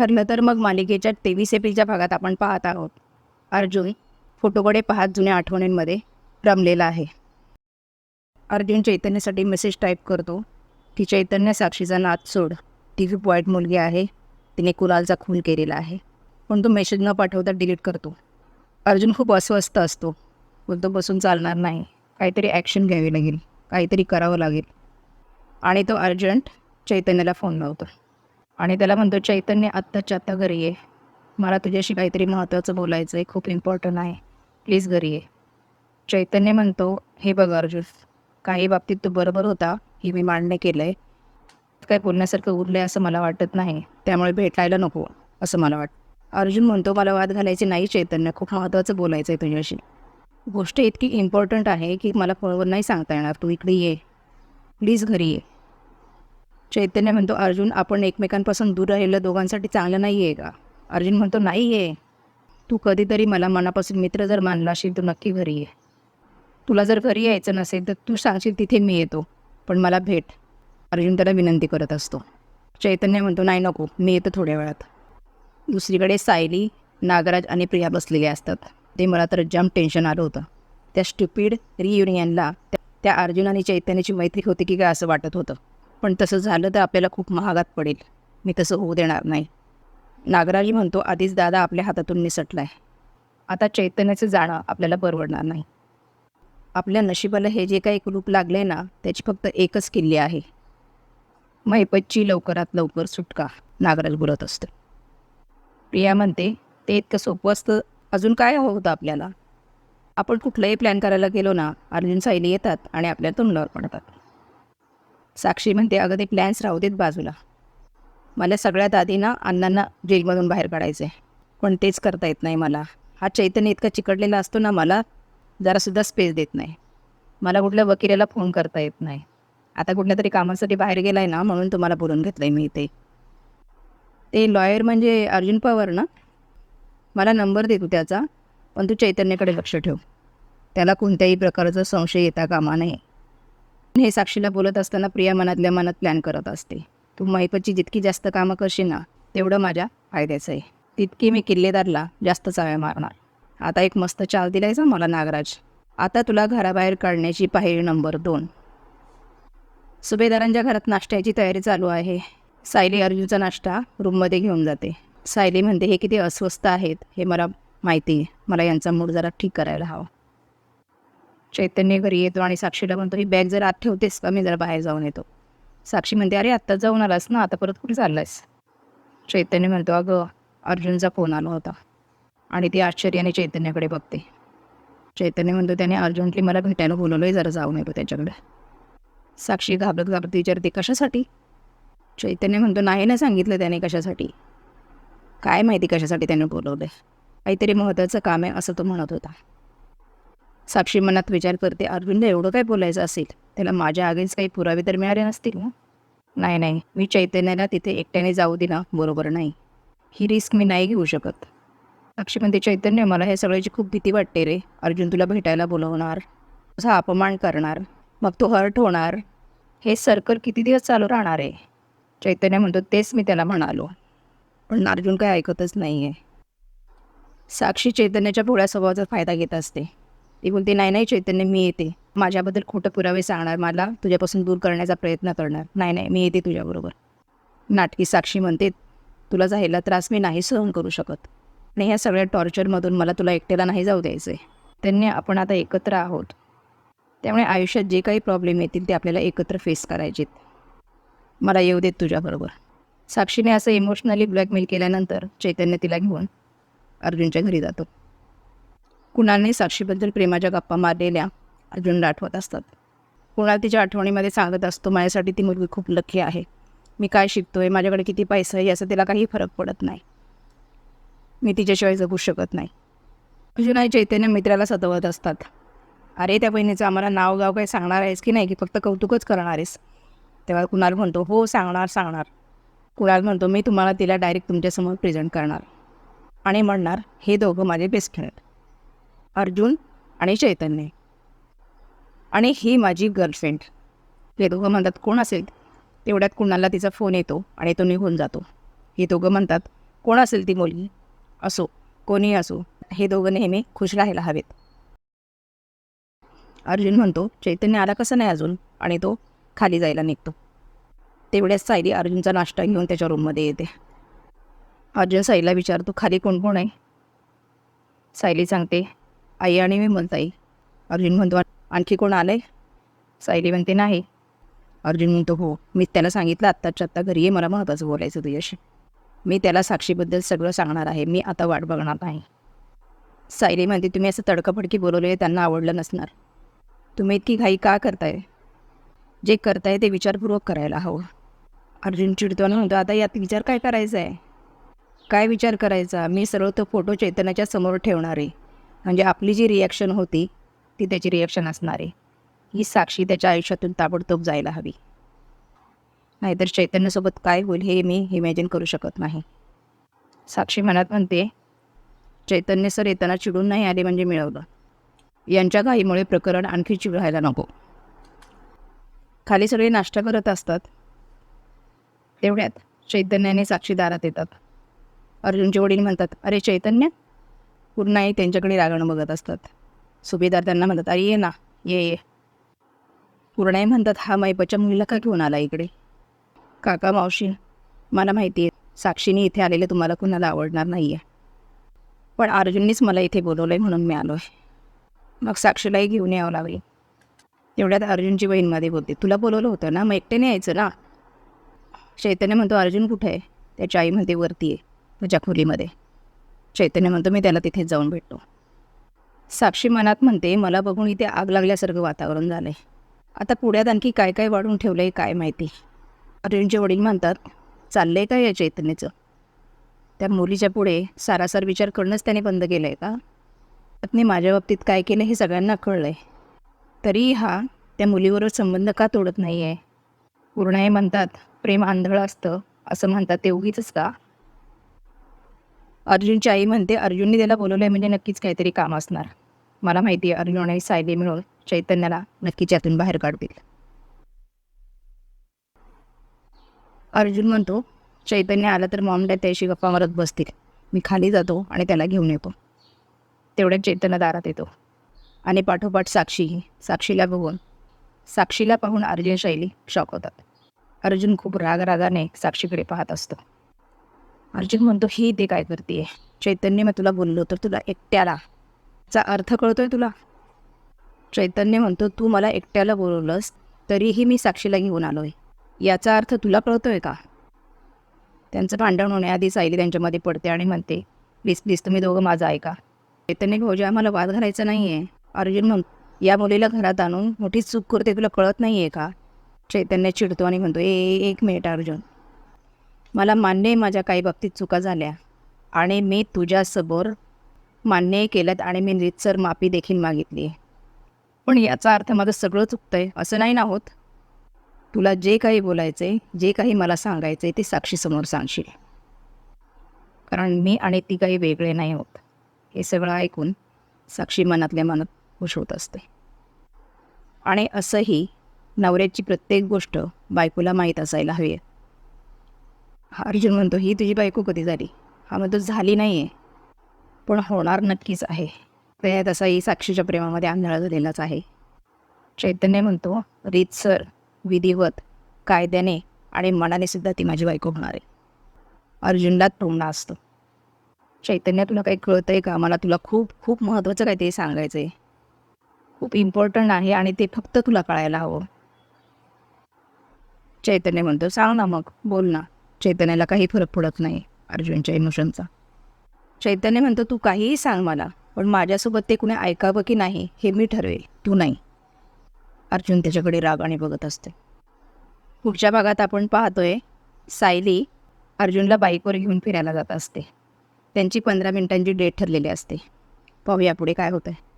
ठरलं तर मग मालिकेच्या तेवीस एप्रिलच्या भागात आपण पाहत आहोत. अर्जुन फोटोकडे पाहत जुन्या आठवणींमध्ये रमलेला आहे. अर्जुन चैतन्यासाठी मेसेज टाईप करतो की चैतन्य साक्षीचा नाद सोड. ती खूप वाईट मुलगी आहे. तिने कुलालचा खून केलेला आहे. पण तो मेसेज न पाठवता डिलीट करतो. अर्जुन खूप अस्वस्थ असतो. बोलतो बसून चालणार नाही. काहीतरी ॲक्शन घ्यावी लागेल. काहीतरी करावं लागेल. आणि तो अर्जंट चैतन्याला फोन लावतो. आणि त्याला म्हणतो चैतन्य आत्ताच्या आत्ता घरी ये. मला तुझ्याशी काहीतरी महत्त्वाचं बोलायचं आहे खूप इम्पॉर्टंट आहे. प्लीज घरी ये. चैतन्य म्हणतो हे बघ अर्जुन काही बाबतीत तू बरोबर होता हे मी मान्य केलं आहे काय बोलण्यासारखं उरलं आहे असं मला वाटत नाही त्यामुळे भेटायला नको असं मला वाटतं. अर्जुन म्हणतो मला वाद घालायचे नाही चैतन्य खूप महत्त्वाचं बोलायचं आहे तुझ्याशी. गोष्ट इतकी इम्पॉर्टंट आहे की मला फोनवर नाही सांगता येणार तू इकडे ये. प्लीज घरी ये. चैतन्य म्हणतो अर्जुन आपण एकमेकांपासून दूर राहिलं दोघांसाठी चांगलं नाही आहे का? अर्जुन म्हणतो नाही आहे तू कधीतरी मला मनापासून मित्र जर मानला असेल तर नक्की घरी ये. तुला जर घरी यायचं नसेल तर तू सांगशील तिथे मी येतो. पण मला भेट. अर्जुन त्याला विनंती करत असतो. चैतन्य म्हणतो नाही नको मी येतो थोड्या वेळात. दुसरीकडे सायली नागराज आणि प्रिया बसलेले असतात. ते मला तर जाम टेन्शन आलं होतं. त्या स्टुपिड रियुनियनला त्या अर्जुन आणि चैतन्याची मैत्री होती की काय असं वाटत होतं. पण तसं झालं तर आपल्याला खूप महागात पडेल. मी तसं होऊ देणार नाही. नागराजी म्हणतो आधीच दादा आपल्या हातातून निसटला आहे आता चैतन्याचं जाणं आपल्याला परवडणार नाही. आपल्या नशिबाला हे जे काही कुलूप लागले ना त्याची फक्त एकच किल्ली आहे. मैपतची लवकरात लवकर सुटका नागराज बोलत असतं. प्रिया म्हणते ते इतकं सोपं असतं. अजून काय हवं होतं आपल्याला? आपण कुठलाही प्लॅन करायला गेलो ना अर्जुन साईली येतात आणि आपल्या तोंडावर पडतात. साक्षी म्हणते अगं ते प्लॅन्स राहू देत बाजूला. मला सगळ्यात आधी ना अण्णांना जेलमधून बाहेर काढायचं आहे पण तेच करता येत नाही मला. हा चैतन्य इतका चिकटलेला असतो ना मला जरासुद्धा स्पेस देत नाही. मला कुठल्या वकिलाला फोन करता येत नाही. आता कुठल्या तरी कामासाठी बाहेर गेला आहे ना म्हणून तुम्हाला बोलून घेतलं आहे मी इथे. ते लॉयर म्हणजे अर्जुन पवार ना? मला नंबर दे तू त्याचा पण तू चैतन्याकडे लक्ष ठेव. त्याला कोणत्याही प्रकारचा संशय येता कामा नये. हे साक्षीला बोलत असताना प्रिया मनातल्या मनात प्लॅन करत असते. तू मैपची जितकी जास्त कामं करशील ना तेवढं माझ्या फायद्याचं आहे. तितकी मी किल्लेदारला जास्त चाव्या मारणार. आता एक मस्त चाल दिलायचा मला नागराज. आता तुला घराबाहेर काढण्याची पायरी नंबर दोन. सुभेदारांच्या घरात नाश्त्याची तयारी चालू आहे. सायली अर्जुनचा नाश्ता रूममध्ये घेऊन जाते. सायली म्हणते हे किती अस्वस्थ आहेत हे मला माहिती आहे. मला यांचा मूड जरा ठीक करायला हवा. चैतन्य घरी येतो आणि साक्षीला म्हणतो ही बॅग जर आत ठेवतेस का? मी जरा बाहेर जाऊन येतो. साक्षी म्हणते अरे आत्ता जाऊन आलास ना? आता परत कुठे चाललायस? चैतन्य म्हणतो अगं अर्जुनचा फोन आला होता. आणि ती आश्चर्याने चैतन्याकडे बघते. चैतन्य म्हणतो त्याने अर्जंटली मला भेटायला बोलवलं आहे जरा जाऊन येतो त्याच्याकडे. साक्षी घाबरत घाबरत विचारते कशासाठी? चैतन्य म्हणतो नाही ना सांगितलं त्याने कशासाठी. काय माहिती कशासाठी त्याने बोलवलं आहे काहीतरी महत्त्वाचं काम आहे असं तो म्हणत होता. साक्षी मनात विचार करते अर्जुनला एवढं काय बोलायचं असेल? त्याला माझ्या आगेच काही पुरावे तर मिळाले नसतील ना? नाही नाही. मी चैतन्याला तिथे एकट्याने जाऊ दिला बरोबर नाही. ही रिस्क मी नाही घेऊ शकत. साक्षी म्हणते चैतन्य मला हे सगळ्याची खूप भीती वाटते रे. अर्जुन तुला भेटायला बोलवणार तुझा अपमान करणार मग तो हर्ट होणार. हे सर्कल किती दिवस चालू राहणार आहे? चैतन्य म्हणतो तेच मी त्याला म्हणालो. पण अर्जुन काय ऐकतच नाही आहे साक्षी चैतन्याच्या भोळ्या स्वभावाचा फायदा घेत असते. ती बोलते नाही नाही चैतन्य मी येते. माझ्याबद्दल खोटं पुरावे सांगणार मला तुझ्यापासून दूर करण्याचा प्रयत्न करणार. नाही नाही मी येते तुझ्याबरोबर. नाटकी साक्षी म्हणते तुला जायला त्रास मी नाही सहन करू शकत. आणि ह्या सगळ्या टॉर्चरमधून मला तुला एकट्याला नाही जाऊ द्यायचं आहे त्यांनी आपण आता एकत्र आहोत. त्यामुळे आयुष्यात जे काही प्रॉब्लेम येतील ते आपल्याला एकत्र फेस करायचेत. मला येऊ देत तुझ्याबरोबर. साक्षीने असं इमोशनली ब्लॅकमेल केल्यानंतर चैतन्य तिला घेऊन अर्जुनच्या घरी जातो. कुणालने साक्षीबद्दल प्रेमाच्या गप्पा मारलेल्या अजून आठवत असतात. कुणाल तिच्या आठवणीमध्ये सांगत असतो माझ्यासाठी ती मुलगी खूप लक्की आहे. मी काय शिकतोय? माझ्याकडे किती पैसा आहे? याचा तिला काही फरक पडत नाही. मी तिच्याशिवाय जगू शकत नाही. अजून आई चैतन्य मित्राला सतवत असतात. अरे त्या बहिणीचं आम्हाला नाव गाव काही सांगणार आहेस की नाही? की फक्त कौतुकच करणार आहेस? तेव्हा कुणाल म्हणतो हो सांगणार सांगणार. कुणाल म्हणतो मी तुम्हाला तिला डायरेक्ट तुमच्यासमोर प्रेझेंट करणार. आणि म्हणणार हे दोघं माझे बेस्ट फ्रेंड अर्जुन आणि चैतन्य. आणि ही माझी गर्लफ्रेंड हे दोघं म्हणतात कोण असेल? तेवढ्यात कुणाला तिचा फोन येतो आणि तो निघून जातो. हे दोघं म्हणतात कोण असेल ती मुलगी? असो कोणी असो हे दोघं नेहमी खुश राहायला हवेत. अर्जुन म्हणतो चैतन्य आला कसं नाही अजून? आणि तो खाली जायला निघतो. तेवढ्याच सायली अर्जुनचा नाश्ता घेऊन त्याच्या रूममध्ये येते. अर्जुन साईला विचारतो खाली कोण कोण आहे? सायली सांगते आई आणि मी म्हणताई अर्जुन म्हणतो आणखी कोण आलं आहे सायली म्हणते नाही. अर्जुन म्हणतो हो मी त्याला सांगितलं आत्ताच्या आत्ता घरी ये मला महत्त्वाचं बोलायचं तुझ्याशी. मी त्याला साक्षीबद्दल सगळं सांगणार आहे मी आता वाट बघणार नाही. सायली म्हणते तुम्ही असं तडकफडकी बोलवले त्यांना आवडलं नसणार. तुम्ही इतकी घाई का करताय? जे करताय ते विचारपूर्वक करायला हवं. अर्जुन चिडतोना म्हणतो आता यात विचार काय करायचा आहे काय विचार करायचा? मी सरळ तो फोटो चैतन्याच्या समोर ठेवणार आहे. म्हणजे आपली जी रिॲक्शन होती ती त्याची रिॲक्शन असणार आहे. ही साक्षी त्याच्या आयुष्यातून ताबडतोब जायला हवी. नाहीतर चैतन्यासोबत काय होईल हे मी इमॅजिन करू शकत नाही. साक्षी मनात म्हणते चैतन्य सर येताना चिडून नाही आले म्हणजे मिळवलं. यांच्या घाईमुळे प्रकरण आणखी चिडायला नको. खाली सगळे नाश्ता करत असतात. तेवढ्यात चैतन्याने साक्षीदारात येतात. अर्जुनचे वडील म्हणतात अरे चैतन्य पूर्ण पूर्णाई त्यांच्याकडे रागणं बघत असतात. सुभेदार त्यांना म्हणतात अरे ये ना ये ये. पूर्णाई म्हणतात हा मैपच्या मुलीला का घेऊन आला इकडे? काका मावशी मला माहिती आहे साक्षीने इथे आलेले तुम्हाला कुणाला आवडणार नाही आहे पण अर्जुननीच मला इथे बोलवलं आहे म्हणून मी आलो आहे मग साक्षीलाही घेऊन यावं लागेल. एवढ्यात अर्जुनची बहीणमध्ये बोलते तुला बोलवलं होतं ना मग एकट्याने यायचं ना? चैतन्य म्हणतो अर्जुन कुठे आहे? त्याची आई म्हणते वरती आहे तुझ्या खोलीमध्ये. चैतन्य म्हणतो मी त्याला तिथेच जाऊन भेटतो. साक्षी मनात म्हणते मला बघून इथे आग लागल्यासारखं वातावरण झालं आहे आता पुढ्यात आणखी काय काय वाढून ठेवलं आहे काय माहिती? अरुणचे वडील म्हणतात चाललं आहे या चैतन्याचं? त्या मुलीच्या पुढे सारासार विचार करणंच त्याने बंद केलं आहे का? पत्नी माझ्या बाबतीत काय केलं हे सगळ्यांना कळलं आहे तरी हा त्या मुलीबरोबर संबंध का तोडत नाही आहे पूर्ण हे म्हणतात प्रेम आंधळ असतं असं म्हणतात ते उगीच का? अर्जुनची आई म्हणते अर्जुनने त्याला बोलवलं आहे म्हणजे नक्कीच काहीतरी काम असणार. मला माहिती आहे अर्जुन आणि सायली मिळून चैतन्याला नक्कीच यातून बाहेर काढतील. अर्जुन म्हणतो चैतन्य आला तर मॉम डॅड त्याशी गप्पा मारत बसतील. मी खाली जातो आणि त्याला घेऊन येतो. तेवढ्यात चैतन्य दारात येतो. आणि पाठोपाठ साक्षी साक्षीला बघून साक्षीला पाहून अर्जुन शैली शॉक होतात. अर्जुन खूप राग रागाने साक्षीकडे पाहत असतो. अर्जुन म्हणतो ही ते काय करते? चैतन्य मी तुला बोललो तर तुला एकट्याला चा अर्थ कळतोय तुला? चैतन्य म्हणतो तू मला एकट्याला बोलवलंस तरीही मी साक्षीला घेऊन आलो आहे याचा अर्थ तुला कळतोय का? त्यांचं भांडण होण्याआधी सायली त्यांच्यामध्ये पडते आणि म्हणते प्लीज प्लीज तुम्ही दोघं माझं ऐका. चैतन्य भाऊजी आम्हाला वाद घालायचा नाही आहे अर्जुन म्हण या मुलीला घरात आणून मोठी चूक करते तुला कळत नाही आहे का? चैतन्य चिडतो आणि म्हणतो ए- एक मिनिट अर्जुन. मला मान्य आहे माझ्या काही बाबतीत चुका झाल्या. आणि मी तुझ्यासमोर मान्यही केल्यात आणि मी रितसर माफी देखील मागितली. आहे पण याचा अर्थ माझं सगळं चुकतं आहे असं नाही ना होत? तुला जे काही बोलायचं आहे जे काही मला सांगायचं आहे ते साक्षीसमोर सांगशील. कारण मी आणि ती काही वेगळे नाही होत. हे सगळं ऐकून साक्षी मनातल्या मनात खुश होत असते. आणि असंही नवऱ्याची प्रत्येक गोष्ट बायकोला माहीत असायला हवी आहे. हा अर्जुन म्हणतो ही तुझी बायको कधी झाली? हा म्हणतो झाली नाही आहे पण होणार नक्कीच आहे. त्यात असाही साक्षीच्या प्रेमामध्ये आंधळा झालेलाच आहे. चैतन्य म्हणतो रीतसर विधिवत कायद्याने आणि मनाने सुद्धा ती माझी बायको होणार आहे. अर्जुनला तोंडा असतो. चैतन्य तुला काही कळतंय का? मला तुला खूप खूप महत्त्वाचं काय ते सांगायचं आहे खूप इम्पॉर्टंट आहे आणि ते फक्त तुला कळायला हवं. चैतन्य म्हणतो सांग ना मग बोल ना. चैतन्याला काही फरक पडत नाही अर्जुनच्या इमोशनचा चैतन्य म्हणतो तू काहीही सांग मला पण माझ्यासोबत ते कुणी ऐकावं की नाही हे मी ठरवेल तू नाही. अर्जुन त्याच्याकडे रागाने बघत असते. पुढच्या भागात आपण पाहतोय सायली अर्जुनला बाईकवर घेऊन फिरायला जात असते. त्यांची पंधरा मिनिटांची डेट ठरलेली असते. पाहूया पुढे काय होतं आहे